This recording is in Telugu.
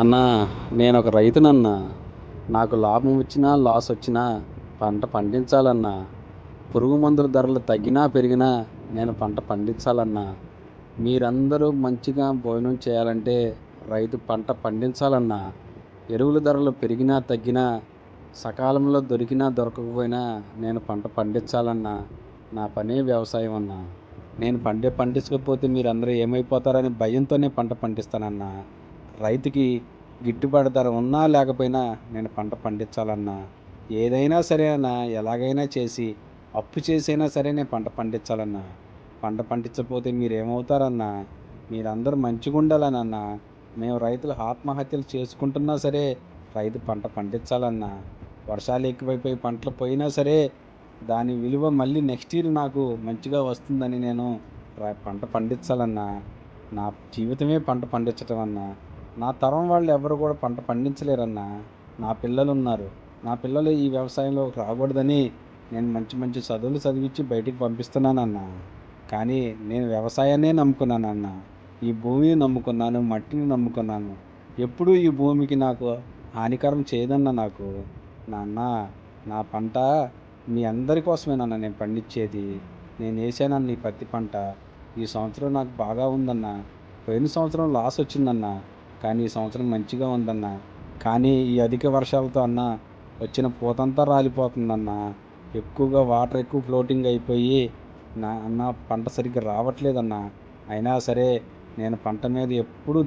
అన్నా నేను ఒక రైతునన్నా. నాకు లాభం వచ్చినా లాస్ వచ్చినా పంట పండించాలన్నా. పురుగు మందుల ధరలు తగ్గినా పెరిగినా నేను పంట పండించాలన్నా. మీరందరూ మంచిగా భోజనం చేయాలంటే రైతు పంట పండించాలన్నా. ఎరువుల ధరలు పెరిగినా తగ్గినా సకాలంలో దొరికినా దొరకకపోయినా నేను పంట పండించాలన్నా. నా పనే వ్యవసాయం అన్నా. నేను పంట పండించకపోతే మీరందరూ ఏమైపోతారని భయంతోనే పంట పండిస్తానన్నా. రైతుకి గిట్టుబాటు ధర ఉన్నా లేకపోయినా నేను పంట పండించాలన్నా ఏదైనా సరే అన్నా ఎలాగైనా చేసి అప్పు చేసైనా సరే నేను పంట పండించాలన్నా. పంట పండించకపోతే మీరు ఏమవుతారన్నా మీరందరూ మంచిగా ఉండాలనన్నా మేము రైతులు ఆత్మహత్యలు చేసుకుంటున్నా సరే రైతు పంట పండించాలన్నా వర్షాలు ఎక్కువైపోయి పంటలు పోయినా సరే దాని విలువ మళ్ళీ నెక్స్ట్ ఇయర్ నాకు మంచిగా వస్తుందని నేను పంట పండించాలన్నా. నా జీవితమే పంట పండించడం అన్నా నా తరం వాళ్ళు ఎవరు కూడా పంట పండించలేరన్నా నా పిల్లలు ఉన్నారు. నా పిల్లలు ఈ వ్యవసాయంలో రాకూడదని నేను మంచి మంచి చదువులు చదివించి బయటికి పంపిస్తున్నానన్నా. కానీ నేను వ్యవసాయాన్నే నమ్ముకున్నానన్నా. ఈ భూమిని నమ్ముకున్నాను మట్టిని నమ్ముకున్నాను. ఎప్పుడూ ఈ భూమికి నాకు హానికరం చేయదన్నా నాకు. నాన్న నా పంట మీ అందరి కోసమేనన్న నేను పండించేది. నేను వేసానన్న ఈ పత్తి పంట. ఈ సంవత్సరం నాకు బాగా ఉందన్నా. పోయిన సంవత్సరం లాస్ వచ్చిందన్న. కానీ ఈ సంవత్సరం మంచిగా ఉందన్నా. కానీ ఈ అధిక వర్షాలతో అన్న వచ్చిన పూతంతా రాలిపోతుందన్నా. ఎక్కువగా వాటర్ ఎక్కువ ఫ్లోటింగ్ అయిపోయి నా అన్న పంట సరిగ్గా రావట్లేదన్నా. అయినా సరే నేను పంట మీద ఎప్పుడూ